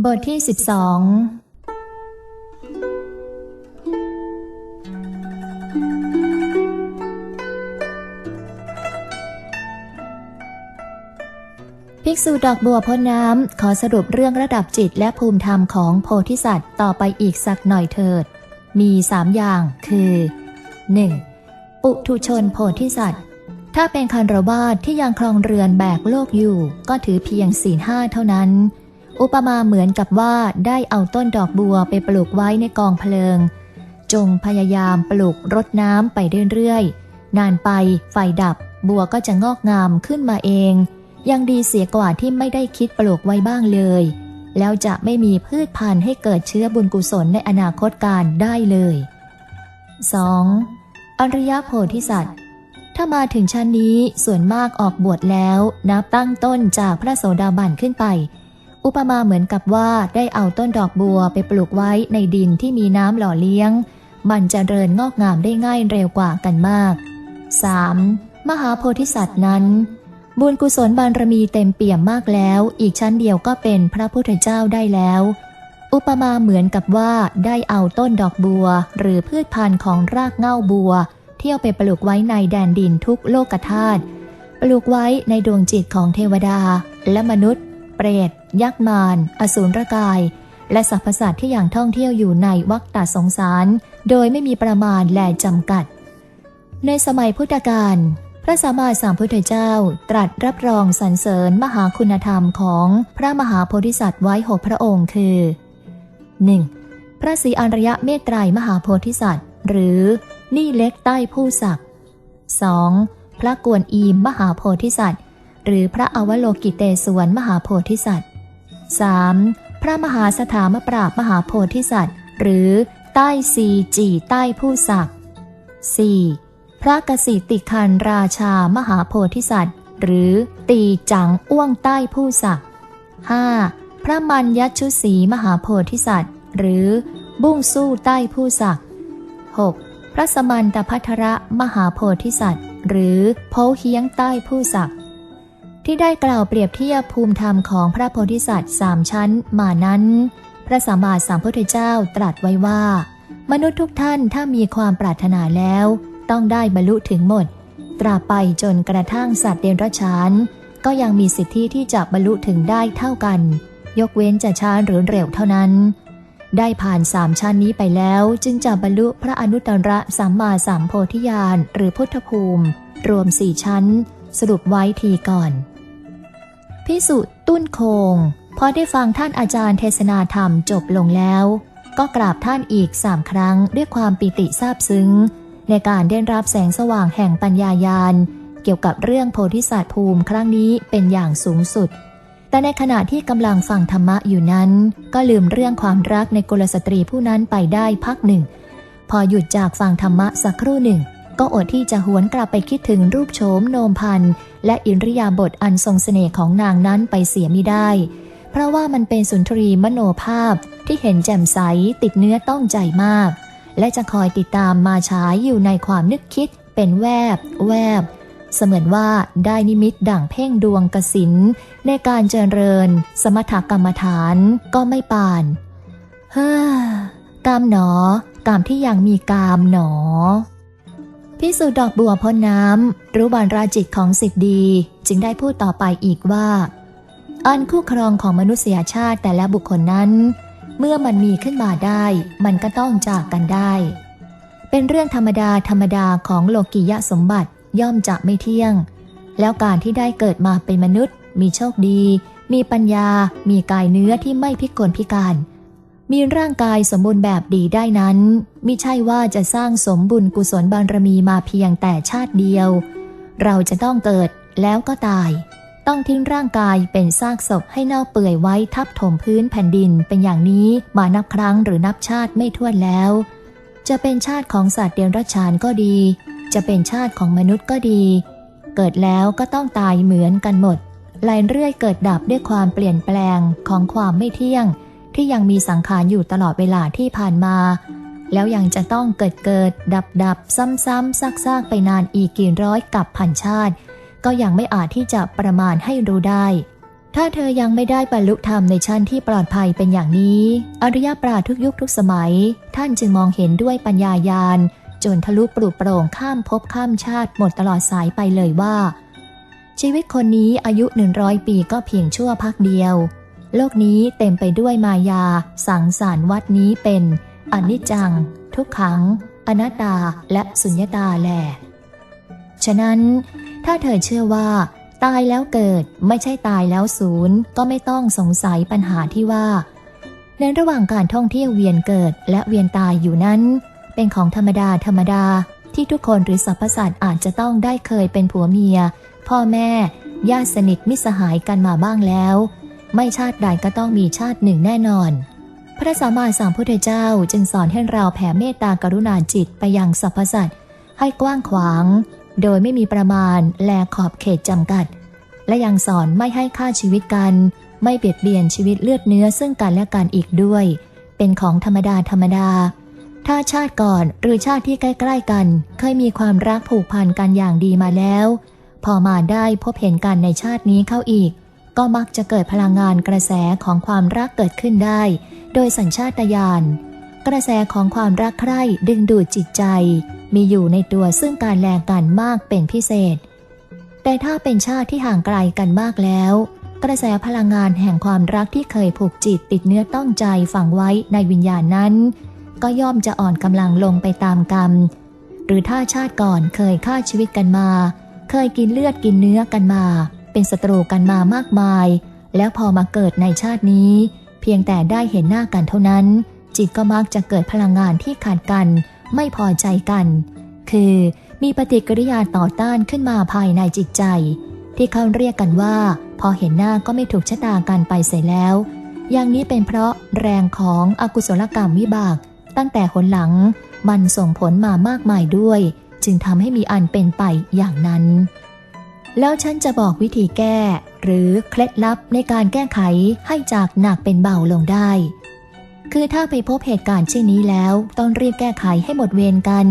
บทที่สิบสองภิกษุดอกบัวพ้นน้ำ ขอสรุปเรื่องระดับจิตและภูมิธรรมของโพธิสัตว์ต่อไปอีกสักหน่อยเถิด มีสามอย่างคือ 1. ปุถุชนโพธิสัตว์ ถ้าเป็นคันรบาทที่ยังครองเรือนแบกโลกอยู่ ก็ถือเพียงศีลห้าเท่านั้น อุปมาเหมือนกับว่าได้เอาต้นดอกบัวไปปลูกไว้ในกองเพลิง จงพยายามปลูกรดน้ำไปเรื่อยๆ นานไปไฟดับ บัวก็จะงอกงามขึ้นมาเอง ยังดีเสียกว่าที่ไม่ได้คิดปลูกไว้บ้างเลย แล้วจะไม่มีพืชพันธุ์ให้เกิดเชื้อบุญกุศลในอนาคตการได้เลย 2. อริยโพธิสัตว์ถ้ามาถึงชั้นนี้ส่วนมากออกบวชแล้วนับตั้งต้นจากพระโสดาบันขึ้นไป อุปมาเหมือนกับว่าได้เอาต้นดอกบัวไปปลูกไว้ในดินที่มีน้ำหล่อเลี้ยง มันจเจริญงอกงามได้ง่ายเร็วกว่ากันมาก 3. มหาโพธิสัตว์นั้น บุญกุศลบารมีเต็มเปี่ยมมากแล้ว อีกชั้นเดียวก็เป็นพระพุทธเจ้าได้แล้ว อุปมาเหมือนกับว่าได้เอาต้นดอกบัว หรือพืชพันธุ์ของรากเง่าบัว เที่ยวไปปลูกไว้ในแดนดินทุกโลกธาตุปลูกไว้ในดวงจิตของเทวดาและมนุษย์ รต ยักษ์มารอสูรกาย และสรรพสัตว์ที่อย่างท่องเที่ยวอยู่ในวัฏฏะสงสาร โดยไม่มีประมาณและจำกัด ในสมัยพุทธกาลพระสัมมาสัมพุทธเจ้า ตรัสรับรองสรรเสริญมหาคุณธรรมของพระมหาโพธิสัตว์ไว้หกพระองค์คือ 1. พระศรีอริยะเมตไตรมหาโพธิสัตว์ หรือนี่เล็กใต้ผู้ศักดิ์ 2. พระกวนอีมมหาโพธิสัตว์ หรือพระอวโลกิเตศวรมหาโพธิสัตว์ 3. พระมหาสถามปราบมหาโพธิสัตว์ หรือใต้ซีจีใต้ผู้ศักดิ์ 4. พระกสิติคันราชามหาโพธิสัตว์ หรือตีจังอ้วงใต้ผู้ศักดิ์ 5. พระมัญยชุสีมหาโพธิสัตว์ หรือบุ้งสู้ใต้ผู้ศักดิ์ 6. พระสมันตพัทระมหาโพธิสัตว์ หรือโพเฮียงใต้ผู้ศักดิ์ ที่ได้กล่าวเปรียบเทียบภูมิธรรมของพระโพธิสัตว์สามชั้นมานั้น พระสัมมาสัมพุทธเจ้าตรัสไว้ว่า มนุษย์ทุกท่านถ้ามีความปรารถนาแล้ว ต้องได้บรรลุถึงหมด ตราบไปจนกระทั่งสัตว์เดรัจฉานก็ยังมีสิทธิที่จะบรรลุถึงได้เท่ากัน ยกเว้นจะช้าหรือเร็วเท่านั้น ได้ผ่านสามชั้นนี้ไปแล้วจึงจะบรรลุพระอนุตตรสัมมาสัมโพธิญาณหรือพุทธภูมิ รวมสี่ชั้น สรุปไว้ทีก่อน พิสุตุ้นโคง พอได้ฟังท่านอาจารย์เทศนาธรรมจบลงแล้ว ก็กราบท่านอีกสามครั้งด้วยความปิติซาบซึ้ง ในการได้รับแสงสว่างแห่งปัญญายาณเกี่ยวกับเรื่องโพธิสัตว์ภูมิครั้งนี้เป็นอย่างสูงสุด แต่ในขณะที่กำลังฟังธรรมะอยู่นั้น ก็ลืมเรื่องความรักในกุลสตรีผู้นั้นไปได้พักหนึ่ง พอหยุดจากฟังธรรมะสักครู่หนึ่ง ก็อดที่จะหวนกลับไปคิดถึงรูปโฉมโนมพันธ์และอิริยาบถอันทรงเสน่ห์ของนางนั้นไปเสียมิได้ เพราะว่ามันเป็นสุนทรีมโนภาพที่เห็นแจ่มใสติดเนื้อต้องใจมาก และจะคอยติดตามมาฉายอยู่ในความนึกคิดเป็นแวบ แวบ เสมือนว่าได้นิมิตดั่งเพ่งดวงกสินในการเจริญ สมถกรรมฐานก็ไม่ปานเฮ้อกามหนอ กามที่ยังมีกามหนอ พิสูจน์ดอกบัวพ้นน้ำรู้บานราจิตของสิทธิดี จึงได้พูดต่อไปอีกว่า อันคู่ครองของมนุษยชาติแต่ละบุคคลนั้น เมื่อมันมีขึ้นมาได้ มันก็ต้องจากกันได้ เป็นเรื่องธรรมดาธรรมดาของโลกิยะสมบัติย่อมจะไม่เที่ยง แล้วการที่ได้เกิดมาเป็นมนุษย์ มีโชคดี มีปัญญา มีกายเนื้อที่ไม่พิกลพิการ มีร่างกายสมบูรณ์แบบดีได้นั้นมิใช่ว่าจะสร้างสมบุญกุศลบารมีมาเพียงแต่ชาติเดียว เราจะต้องเกิดแล้วก็ตาย ต้องทิ้งร่างกายเป็นซากศพให้เน่าเปื่อยไว้ทับถมพื้นแผ่นดินเป็นอย่างนี้มานับครั้งหรือนับชาติไม่ถ้วนแล้ว จะเป็นชาติของสัตว์เดรัจฉานก็ดี จะเป็นชาติของมนุษย์ก็ดี เกิดแล้วก็ต้องตายเหมือนกันหมดไหลเรื่อยเกิดดับด้วยความเปลี่ยนแปลงของความไม่เที่ยง ที่ยังมีสังขารอยู่ตลอดเวลาที่ผ่านมา แล้วยังจะต้องเกิดเกิด ดับดับซ้ำๆซากๆ ไปนานอีกกี่ร้อยกับพันชาติ ก็ยังไม่อาจที่จะประมาณให้รู้ได้ ถ้าเธอยังไม่ได้บรรลุธรรมในชั้นที่ปลอดภัยเป็นอย่างนี้ อริยปราทุกยุคทุกสมัย ท่านจึงมองเห็นด้วยปัญญายาณจนทะลุปลุกโปร่งข้ามภพข้ามชาติหมดตลอดสายไปเลยว่า ชีวิตคนนี้อายุหนึ่งร้อยปีก็เพียงชั่วพักเดียว โลกนี้เต็มไปด้วยมายา สังสารวัดนี้เป็นอนิจจัง ทุกขัง อนัตตาและสุญญตาแหละฉะนั้น ถ้าเธอเชื่อว่า ตายแล้วเกิดไม่ใช่ตายแล้วศูนย์ก็ไม่ต้องสงสัยปัญหาที่ว่า ในระหว่างการท่องเที่ยวเวียนเกิดและเวียนตายอยู่นั้น เป็นของธรรมดาธรรมดาที่ทุกคนหรือสรรพสัตว์อาจจะต้องได้เคยเป็นผัวเมีย พ่อแม่ญาติสนิทมิสหายกันมาบ้างแล้ว ไม่ชาติใดก็ต้องมีชาติหนึ่งแน่นอน พระสัมมาสัมพุทธเจ้าจึงสอนให้เราแผ่เมตตากรุณาจิตไปยังสรรพสัตว์ให้กว้างขวาง โดยไม่มีประมาณและขอบเขตจำกัด และยังสอนไม่ให้ฆ่าชีวิตกัน ไม่เบียดเบียนชีวิตเลือดเนื้อซึ่งกันและกันอีกด้วย เป็นของธรรมดาธรรมดา ถ้าชาติก่อนหรือชาติที่ใกล้ ๆ กัน เคยมีความรักผูกพันกันอย่างดีมาแล้ว พอมาได้พบเห็นกันในชาตินี้เข้าอีก ก็มักจะเกิดพลังงานกระแสของความรักเกิดขึ้นได้ โดยสัญชาตญาณกระแสของความรักใคร่ดึงดูดจิตใจ มีอยู่ในตัวซึ่งการแลกกันมากเป็นพิเศษ แต่ถ้าเป็นชาติที่ห่างไกลกันมากแล้ว กระแสพลังงานแห่งความรักที่เคยผูกจิตติดเนื้อต้องใจฝังไว้ในวิญญาณนั้น ก็ย่อมจะอ่อนกำลังลงไปตามกรรม หรือถ้าชาติก่อนเคยฆ่าชีวิตกันมา เคยกินเลือดกินเนื้อกันมา เป็นศัตรูกันมามากมาย แล้วพอมาเกิดในชาตินี้ เพียงแต่ได้เห็นหน้ากันเท่านั้น จิตก็มักจะเกิดพลังงานที่ขาดกัน ไม่พอใจกัน คือมีปฏิกิริยาต่อต้านขึ้นมาภายในจิตใจ ที่เขาเรียกกันว่า พอเห็นหน้าก็ไม่ถูกชะตากันไปเสียแล้ว อย่างนี้เป็นเพราะแรงของอกุศลกรรมวิบาก ตั้งแต่หนหลัง มันส่งผลมามากมายด้วย จึงทำให้มีอันเป็นไปอย่างนั้น แล้วฉันจะบอกวิธีแก้ หรือเคล็ดลับในการแก้ไขให้จากหนักเป็นเบาลงได้ คือถ้าไปพบเหตุการณ์เช่นนี้แล้วต้องรีบแก้ไขให้หมดเวรกัน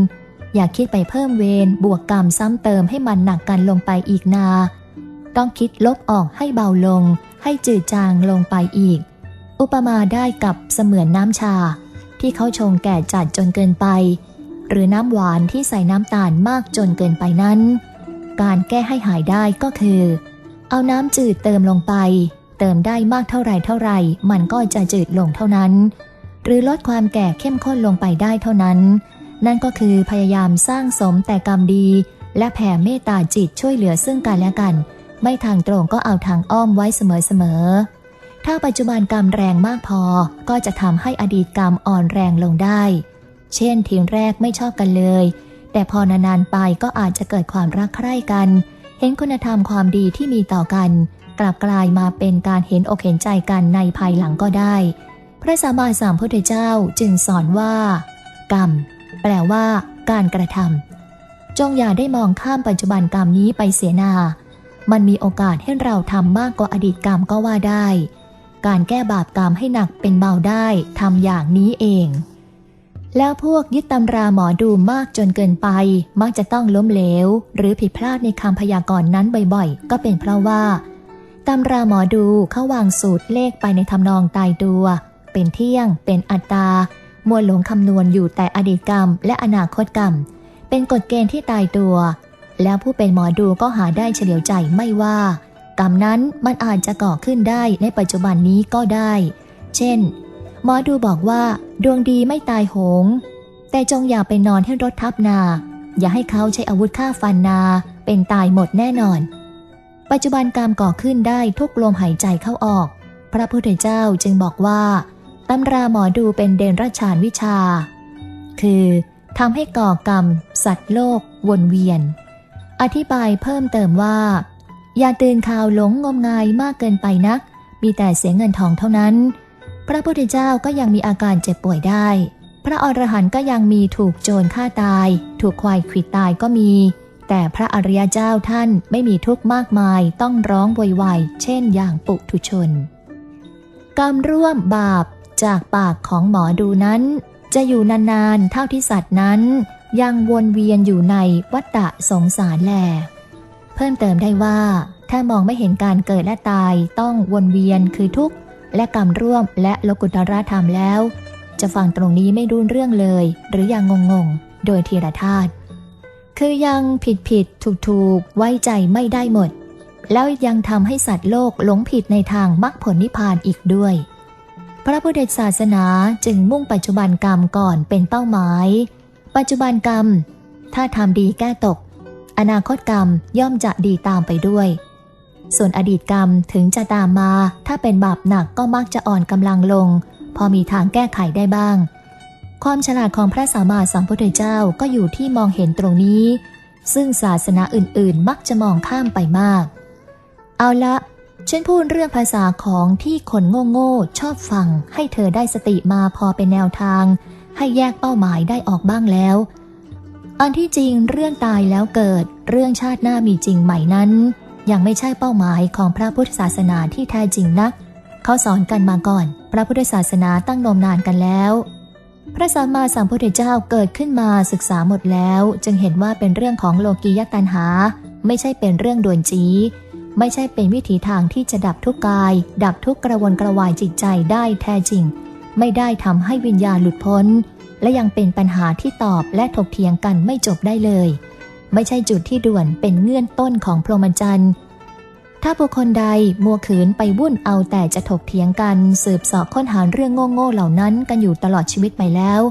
อย่าคิดไปเพิ่มเวรบวกกรรมซ้ำเติมให้มันหนักกันลงไปอีกนา ต้องคิดลบออกให้เบาลง ให้จืดจางลงไปอีก อุปมาได้กับเสมือนน้ำชา ที่เขาชงแก่จัดจนเกินไป หรือน้ำหวานที่ใส่น้ำตาลมากจนเกินไปนั้น การแก้ให้หายได้ก็คือ เอาน้ำจืดเติมลงไป เติมได้มากเท่าไรเท่าไร มันก็จะจืดลงเท่านั้น หรือลดความแก่เข้มข้นลงไปได้เท่านั้น นั่นก็คือพยายามสร้างสมแต่กรรมดี และแผ่เมตตาจิตช่วยเหลือซึ่งกันและกัน ไม่ทางตรงก็เอาทางอ้อมไว้เสมอๆถ้าปัจจุบันกรรมแรงมากพอก็จะทำให้อดีตกรรมอ่อนแรงลงได้ เช่นทีแรกไม่ชอบกันเลย แต่พอนานๆไปก็อาจจะเกิดความรักใคร่กัน เห็นคุณธรรมความดีที่มีต่อกัน กลับกลายมาเป็นการเห็นอกเห็นใจกันในภายหลังก็ได้ พระสัมมาสัมพุทธเจ้าจึงสอนว่า กรรม แปลว่า การกระทำจงอย่าได้มองข้ามปัจจุบันกรรมนี้ไปเสียนา มันมีโอกาสให้เราทำมากกว่าอดีตกรรมก็ว่าได้ การแก้บาปกรรมให้หนักเป็นเบาได้ทำอย่างนี้เอง แล้วพวกยึดตำราหมอดูมากจนเกินไป มักจะต้องล้มเหลว หรือผิดพลาดในคำพยากรณ์นั้นบ่อยๆ ก็เป็นเพราะว่าตำราหมอดูเขาวางสูตรเลขไปในทำนองตายตัว เป็นเที่ยง เป็นอัตตา มัวหลงคำนวณอยู่แต่อดีตกรรม และอนาคตกรรม เป็นกฎเกณฑ์ที่ตายตัว แล้วผู้เป็นหมอดูก็หาได้เฉลียวใจไม่ว่า กรรมนั้นมันอาจจะก่อขึ้นได้ในปัจจุบันนี้ก็ได้ เช่น หมอดูบอกว่า ดวงดีไม่ตายโหง แต่จงอย่าไปนอนให้รถทับนา อย่าให้เขาใช้อาวุธฆ่าฟันนา เป็นตายหมดแน่นอน ปัจจุบันกรรมก่อขึ้นได้ทุกลมหายใจเข้าออก พระพุทธเจ้าจึงบอกว่าตำราหมอดูเป็นเดนรชานวิชา คือทำให้ก่อกรรม สัตว์โลก วนเวียน อธิบายเพิ่มเติมว่า อย่าตื่นข่าวหลงงมงายมากเกินไปนัก มีแต่เสียเงินทองเท่านั้น ระพุทธเจ้าก็ยังมีอาการเจ็บป่วยได้ พระอรหันต์ก็ยังมีถูกโจรฆ่าตาย ถูกควายขวิดตายก็มี แต่พระอริยเจ้าท่านไม่มีทุกข์มากมายต้องร้องวอยวายเช่นอย่างปุถุชน กรรมร่วมบาปจากปากของหมอดูนั้น จะอยู่นานๆเท่าที่สัตว์นั้น ยังวนเวียนอยู่ในวัฏฏะสงสารแล เพิ่มเติมได้ว่าถ้ามองไม่เห็นการเกิดและตายต้องวนเวียนคือทุกข์ และกรรมร่วมและโลกุตระธรรมแล้ว จะฟังตรงนี้ไม่รู้เรื่องเลย หรือยังงงๆ โดยทีละธาตุคือยังผิดผิดถูกถูกไว้ใจไม่ได้หมด แล้วยังทำให้สัตว์โลกหลงผิดในทางมรรคผลนิพพานอีกด้วย พระพุทธศาสนาจึงมุ่งปัจจุบันกรรมก่อนเป็นเป้าหมาย ปัจจุบันกรรม ถ้าทำดีแก้ตก อนาคตกรรมย่อมจะดีตามไปด้วย ส่วนอดีตกรรมถึงจะตามมา ถ้าเป็นบาปหนักก็มักจะอ่อนกำลังลง พอมีทางแก้ไขได้บ้าง ความฉลาดของพระสัมมาสัมพุทธเจ้าก็อยู่ที่มองเห็นตรงนี้ ซึ่งศาสนาอื่นๆ มักจะมองข้ามไปมาก เอาละฉันพูดเรื่องภาษาของที่คนโง่ๆชอบฟัง ให้เธอได้สติมาพอเป็นแนวทาง ให้แยกเป้าหมายได้ออกบ้างแล้ว อันที่จริงเรื่องตายแล้วเกิด เรื่องชาติหน้ามีจริงใหม่นั้น ยังไม่ใช่เป้าหมายของพระพุทธศาสนาที่แท้จริงนัก เขาสอนกันมาก่อน พระพุทธศาสนาตั้งนมนานกันแล้ว พระสัมมาสัมพุทธเจ้าเกิดขึ้นมาศึกษาหมดแล้ว จึงเห็นว่าเป็นเรื่องของโลกียตัณหา ไม่ใช่เป็นเรื่องด่วนจีไม่ใช่เป็นวิถีทางที่จะดับทุกกาย ดับทุกกระวนกระวายจิตใจได้แท้จริง ไม่ได้ทำให้วิญญาณหลุดพ้น และยังเป็นปัญหาที่ตอบและถกเถียงกันไม่จบได้เลย ไม่ใช่จุดที่ด่วนเป็นเงื่อนต้นของพรหมจรรย์ ถ้าบุคคลใดมัวขืนไปวุ่นเอาแต่จะถกเถียงกันสืบเสอบค้นหาเรื่องโง่ๆเหล่านั้นกันอยู่ตลอดชีวิตไปแล้ว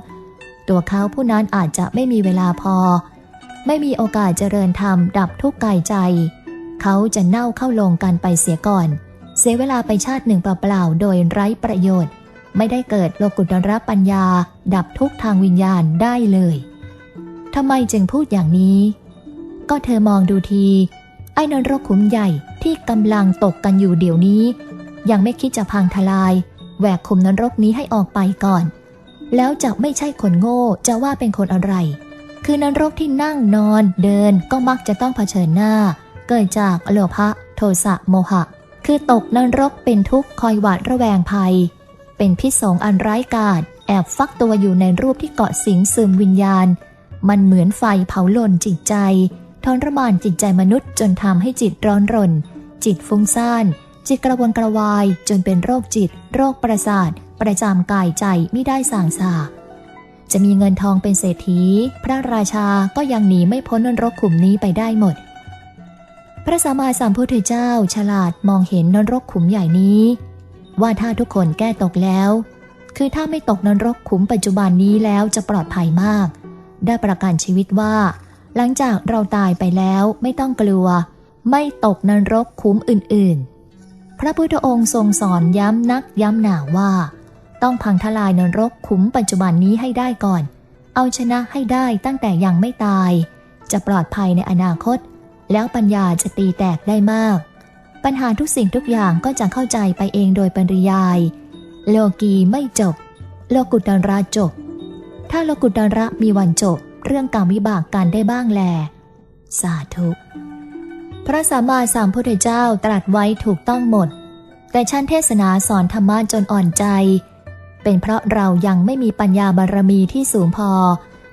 ตัวเขาผู้นั้นอาจจะไม่มีเวลาพอ ไม่มีโอกาสเจริญธรรมดับทุกข์กายใจ เขาจะเน่าเข้าลงกันไปเสียก่อน เสียเวลาไปชาติหนึ่งเปล่าๆโดยไร้ประโยชน์ ไม่ได้เกิดโลกุตระปัญญา ดับทุกทางวิญญาณได้เลยทำไมจึงพูดอย่างนี้ ก็เธอมองดูที ไอ้นรกขุมใหญ่ที่กำลังตกกันอยู่เดี๋ยวนี้ ยังไม่คิดจะพังทลายแหวกขุมนรกนี้ให้ออกไปก่อน แล้วจะไม่ใช่คนโง่จะว่าเป็นคนอะไร คือนรกที่นั่งนอนเดินก็มักจะต้องเผชิญหน้า เกิดจากโลภะโทสะโมหะ คือตกนรกเป็นทุกข์คอยหวาดระแวงภัย เป็นพิษสงอันร้ายกาจแอบฟักตัวอยู่ในรูปที่เกาะสิงซึมวิญญาณ มันเหมือนไฟเผาลนจิตใจ ทรมานจิตใจมนุษย์จนทำให้จิตร้อนรน จิตฟุ้งซ่าน จิตกระวนกระวายจนเป็นโรคจิต โรคประสาท ประจำกายใจไม่ได้สางสาจะมีเงินทองเป็นเศรษฐี พระราชาก็ยังหนีไม่พ้นนรกขุมนี้ไปได้หมด พระสัมมาสัมพุทธเจ้าฉลาดมองเห็นนรกขุมใหญ่นี้ ว่าถ้าทุกคนแก้ตกแล้ว คือถ้าไม่ตกนรกขุมปัจจุบันนี้แล้วจะปลอดภัยมาก ได้ประกันชีวิตว่า หลังจากเราตายไปแล้วไม่ต้องกลัว ไม่ตกนรกขุมอื่นๆ พระพุทธองค์ทรงสอนย้ำนักย้ำหนาว่า ต้องพังทลายนรกขุมปัจจุบันนี้ให้ได้ก่อน เอาชนะให้ได้ตั้งแต่ยังไม่ตาย จะปลอดภัยในอนาคต แล้วปัญญาจะตีแตกได้มาก ปัญหาทุกสิ่งทุกอย่างก็จะเข้าใจไปเองโดยปริยาย โลกีไม่จบ โลกุตตระจบ ถ้าโลกุตระมีวันจบ เรื่องกรรมวิบากกันได้บ้างแล สาธุ พระสัมมาสัมพุทธเจ้าตรัสไว้ถูกต้องหมด แต่ชั้นเทศนาสอนธรรมะจนอ่อนใจ เป็นเพราะเรายังไม่มีปัญญาบารมีที่สูงพอ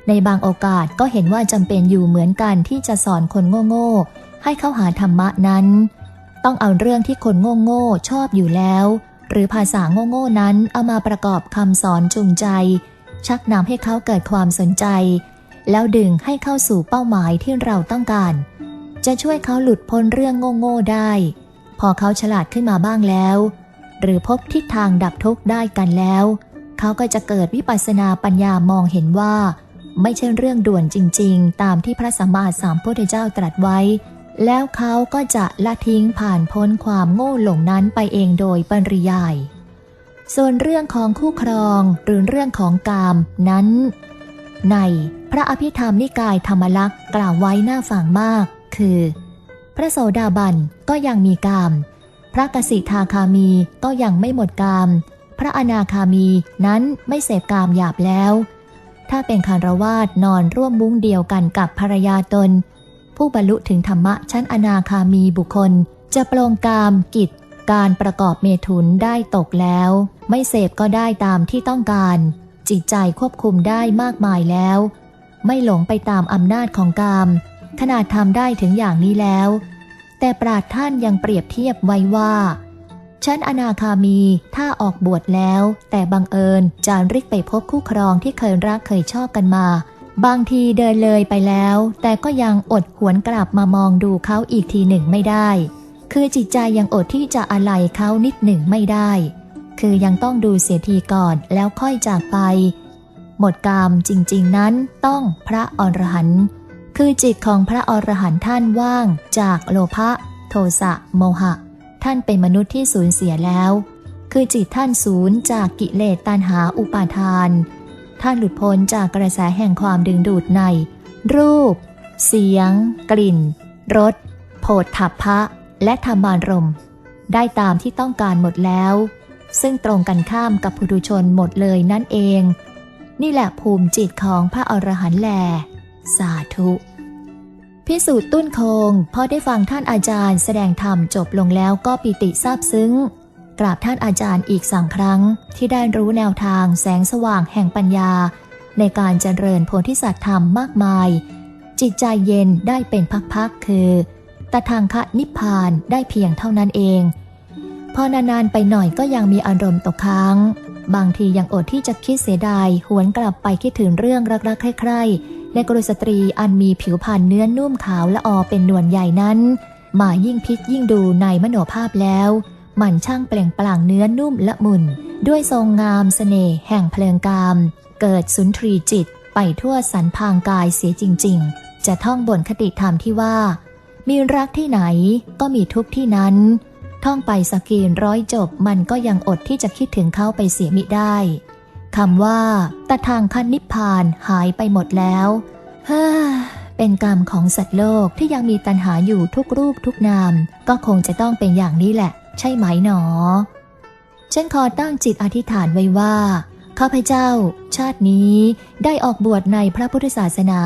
ในบางโอกาสก็เห็นว่าจำเป็นอยู่เหมือนกันที่จะสอนคนโง่ๆให้เข้าหาธรรมะนั้น ต้องเอาเรื่องที่คนโง่ๆชอบอยู่แล้ว หรือภาษาโง่ๆนั้นเอามาประกอบคำสอนจูงใจ ชักนำให้เขาเกิดความสนใจ แล้วดึงให้เข้าสู่เป้าหมายที่เราต้องการ จะช่วยเขาหลุดพ้นเรื่องโง่ๆได้ พอเขาฉลาดขึ้นมาบ้างแล้ว หรือพบทิศทางดับทุกข์ได้กันแล้ว เขาก็จะเกิดวิปัสสนาปัญญามองเห็นว่า ไม่ใช่เรื่องด่วนจริง ๆ ตามที่พระสัมมาสัมพุทธเจ้าตรัสไว้ แล้วเขาก็จะละทิ้งผ่านพ้นความโง่หลงนั้นไปเองโดยปริยายส่วนเรื่องของคู่ครองหรือเรื่องของกามนั้น ใน พระอภิธรรมนิกายธรรมลักษ์กล่าวไว้น่าฟังมาก คือ พระโสดาบันก็ยังมีกาม พระกสิทาคามีก็ยังไม่หมดกาม พระอนาคามีนั้นไม่เสพกามหยาบแล้ว ถ้าเป็นคารวาสนอนร่วมมุ้งเดียวกันกับภรรยาตน ผู้บรรลุถึงธรรมะชั้นอนาคามีบุคคล จะปลงกามกิจ การประกอบเมถุนได้ตกแล้ว ไม่เสพก็ได้ตามที่ต้องการ จิตใจควบคุมได้มากมายแล้ว ไม่หลงไปตามอำนาจของกาม ขนาดทำได้ถึงอย่างนี้แล้ว แต่ปราดท่านยังเปรียบเทียบไว้ว่าฉันอนาคามีถ้าออกบวชแล้ว แต่บังเอิญจาริกไปพบคู่ครองที่เคยรักเคยชอบกันมา บางทีเดินเลยไปแล้ว แต่ก็ยังอดหวนกลับมามองดูเขาอีกทีหนึ่งไม่ได้ คือจิตใจยังอดที่จะอะไรเขานิดหนึ่งไม่ได้ คือยังต้องดูเสียทีก่อนแล้วค่อยจากไป หมดกามจริงๆนั้นต้องพระอรหันต์คือจิตของพระอรหันต์ท่านว่างจากโลภะโทสะโมหะ ท่านเป็นมนุษย์ที่สูญเสียแล้ว คือจิตท่านสูญจากกิเลสตัณหาอุปาทาน ท่านหลุดพ้นจากกระแสแห่งความดึงดูดใน รูป เสียง กลิ่นรสโผฏฐัพพะ และธรรมารมได้ตามที่ต้องการหมดแล้ว ซึ่งตรงกันข้ามกับปุถุชนหมดเลยนั่นเอง นี่แหละภูมิจิตของพระอรหันต์แล สาธุพิสูจน์ตุ้นคงพอได้ฟังท่านอาจารย์แสดงธรรมจบลงแล้วก็ปิติซาบซึ้ง กราบท่านอาจารย์อีกสามครั้ง ที่ได้รู้แนวทางแสงสว่างแห่งปัญญา ในการเจริญโพธิสัตว์ธรรมมากมาย จิตใจเย็นได้เป็นพักๆคือตทางคะนิพพานได้เพียงเท่านั้นเอง พอนานๆไปหน่อยก็ยังมีอารมณ์ตกค้าง บางทียังอดที่จะคิดเสียดาย หวนกลับไปคิดถึงเรื่องรักๆใคร่ๆในกรุสตรีอันมีผิวพรรณเนื้อนุ่มขาวและออเป็นนวลใหญ่นั้นมายิ่งพิษยิ่งดูในมโนภาพแล้ว มันช่างเปล่งปลั่งเนื้อนุ่มละมุน ด้วยทรงงามสเสน่ห์แห่งเพลิงกาม เกิดสุนทรีจิตไปทั่วสันพางกายเสียจริง ๆ จะท่องบนคติธรรมที่ว่า มีรักที่ไหนก็มีทุกที่นั้น ท่องไปสกีนร้อยจบมันก็ยังอดที่จะคิดถึงเขาไปเสียมิได้คำว่าตะทางคันนิพพานหายไปหมดแล้วเฮ้อเป็นกรรมของสัตว์โลกที่ยังมีตัณหาอยู่ทุกรูปทุกนาม ก็คงจะต้องเป็นอย่างนี้แหละ ใช่ไหมหนอ ฉันขอตั้งจิตอธิษฐานไว้ว่าข้าพเจ้า ชาตินี้ได้ออกบวชในพระพุทธศาสนา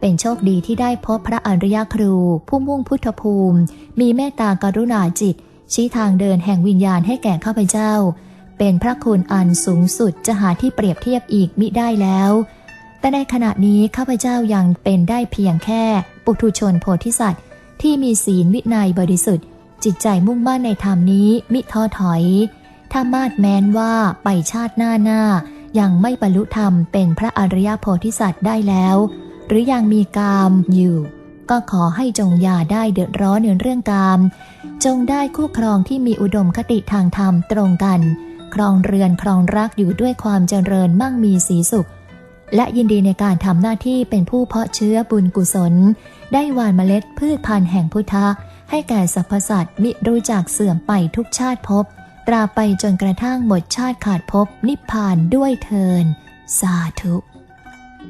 เป็นโชคดีที่ได้พบพระอริยครู ผู้มุ่งพุทธภูมิ มีเมตตากรุณาจิต ชี้ทางเดินแห่งวิญญาณให้แก่ข้าพเจ้า เป็นพระคุณอันสูงสุดจะหาที่เปรียบเทียบอีกมิได้แล้ว แต่ในขณะนี้ข้าพเจ้ายังเป็นได้เพียงแค่ปุถุชนโพธิสัตว์ที่มีศีลวินัยบริสุทธิ์ จิตใจมุ่งมั่นในธรรมนี้มิท้อถอย ถ้ามาดแม้นว่าไปชาติหน้าหน้า ยังไม่บรรลุธรรมเป็นพระอริยโพธิสัตว์ได้แล้ว หรือยังมีกามอยู่ ก็ขอให้จงอย่าได้เดือดร้อนในเรื่องกาม จงได้คู่ครองที่มีอุดมคติทางธรรมตรงกัน ครองเรือนครองรักอยู่ด้วยความเจริญมั่งมีสีสุข และยินดีในการทำหน้าที่เป็นผู้เพาะเชื้อบุญกุศล ได้หว่านเมล็ดพืชพันธุ์แห่งพุทธะ ให้แก่สรรพสัตว์มิรู้จักเสื่อมไปทุกชาติภพตราไปจนกระทั่งหมดชาติขาดภพนิพพานด้วยเทิน สาธุ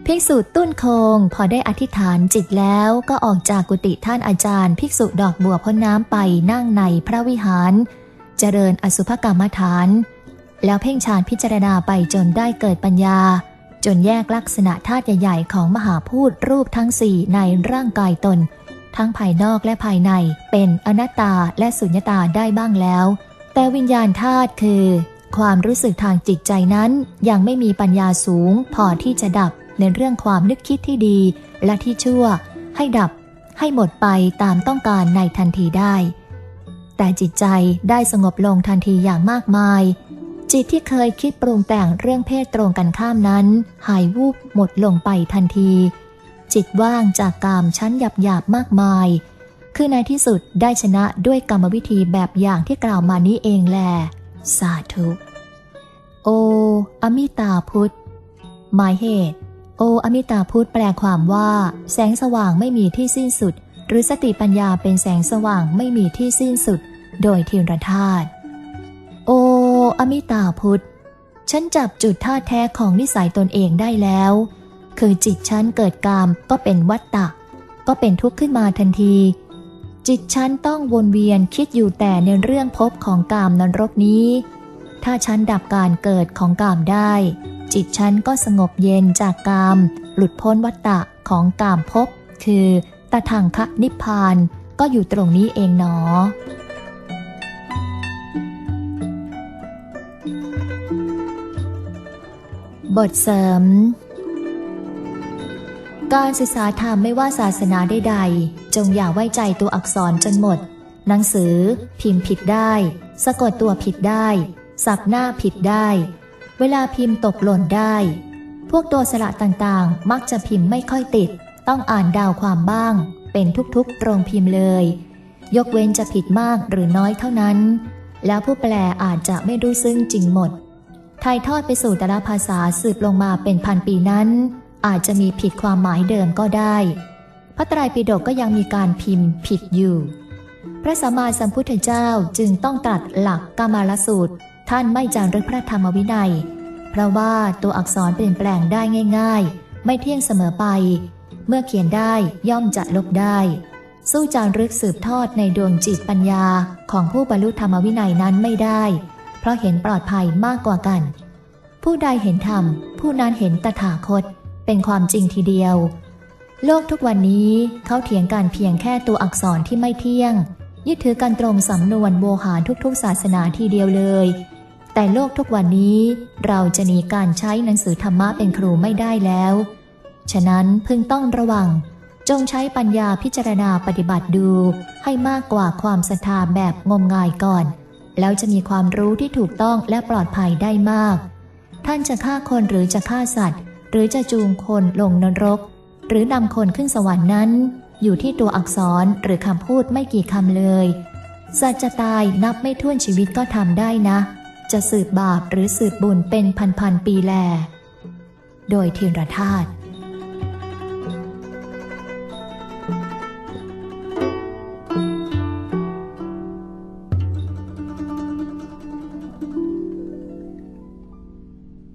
ภิกษุตุ้นคงพอได้อธิษฐานจิตแล้วก็ออกจากกุฏิท่านอาจารย์ ภิกษุดอกบัวพ้นน้ำไปนั่งในพระวิหาร เจริญอสุภกรรมฐาน แล้วเพ่งฌานพิจารณาไปจนได้เกิดปัญญา จนแยกลักษณะธาตุใหญ่ๆของมหาพูดรูปทั้งสี่ในร่างกายตน ทั้งภายนอกและภายในเป็นอนัตตาและสุญญตาได้บ้างแล้ว แต่วิญญาณธาตุคือ ความรู้สึกทางจิตใจนั้นยังไม่มีปัญญาสูง พอที่จะดับ ในเรื่องความนึกคิดที่ดีและที่ชั่ว ให้ดับ ให้หมดไปตามต้องการในทันทีได้ แต่จิตใจได้สงบลงทันทีอย่างมากมาย จิตที่เคยคิดปรุงแต่งเรื่องเพศตรงกันข้ามนั้น หายวูบหมดลงไปทันที จิตว่างจากกามชั้นหยาบหยาบๆมากมาย คือในที่สุดได้ชนะด้วยกรรมวิธีแบบอย่างที่กล่าวมานี้เองแลสาธุโอ อมิตาพุทธหมายเหตุ โออมิตาพุทธแปลความว่า แสงสว่างไม่มีที่สิ้นสุด หรือสติปัญญาเป็นแสงสว่างไม่มีที่สิ้นสุด โดยทีรธาตุโออมิตาพุทธฉันจับจุดท่าแท้ของนิสัยตนเองได้แล้ว คือจิตฉันเกิดกามก็เป็นวัตตะ ก็เป็นทุกข์ขึ้นมาทันที จิตฉันต้องวนเวียนคิดอยู่แต่ในเรื่องภพของกามนรกนี้ ถ้าฉันดับการเกิดของกามได้ จิตฉันก็สงบเย็นจากกาม หลุดพ้นวัตตะของกามภพคือตถางคะนิพพานก็อยู่ตรงนี้เองหนอ บทเสริม การศึกษาธรรมไม่ว่าศาสนาใดๆ จงอย่าไว้ใจตัวอักษรจนหมด หนังสือ พิมพ์ผิดได้ สะกดตัวผิดได้ สับหน้าผิดได้ เวลาพิมพ์ตกหล่นได้ พวกตัวสระต่างๆ มักจะพิมพ์ไม่ค่อยติด ต้องอ่านดาวความบ้าง เป็นทุกๆ ตรงพิมพ์เลย ยกเว้นจะผิดมากหรือน้อยเท่านั้น แล้วผู้แปลอาจจะไม่รู้ซึ่งจริงหมดถ่ายทอดไปสู่แต่ละภาษาสืบลงมาเป็นพันปีนั้น อาจจะมีผิดความหมายเดิมก็ได้ พระไตรปิฎกก็ยังมีการพิมพ์ผิดอยู่ พระสัมมาสัมพุทธเจ้าจึงต้องตรัสหลักกามลสูตร ท่านไม่จารึกพระธรรมวินัย เพราะว่าตัวอักษรเปลี่ยนแปลงได้ง่าย ๆ ไม่เที่ยงเสมอไป เมื่อเขียนได้ย่อมจะลบได้ สู้จารึกสืบทอดในดวงจิตปัญญาของผู้บรรลุธรรมวินัยนั้นไม่ได้ เพราะเห็นปลอดภัยมากกว่ากัน ผู้ใดเห็นธรรม ผู้นั้นเห็นตถาคต เป็นความจริงทีเดียว โลกทุกวันนี้เขาเถียงกันเพียงแค่ตัวอักษรที่ไม่เที่ยงยึดถือกันตรงสำนวนโวหารทุกๆศาสนาทีเดียวเลย แต่โลกทุกวันนี้เราจะหนีการใช้หนังสือธรรมะเป็นครูไม่ได้แล้ว ฉะนั้นพึงต้องระวัง จงใช้ปัญญาพิจารณาปฏิบัติดู ให้มากกว่าความศรัทธาแบบงมงายก่อน แล้วจะมีความรู้ที่ถูกต้องและปลอดภัยได้มาก ท่านจะฆ่าคนหรือจะฆ่าสัตว์ หรือจะจูงคนลงนรก หรือนำคนขึ้นสวรรค์นั้น อยู่ที่ตัวอักษรหรือคำพูดไม่กี่คำเลยสัตว์จะตายนับไม่ถ้วนชีวิตก็ทำได้นะ จะสืบบาปหรือสืบบุญเป็นพันๆปีแล โดยเทียนรธาตุ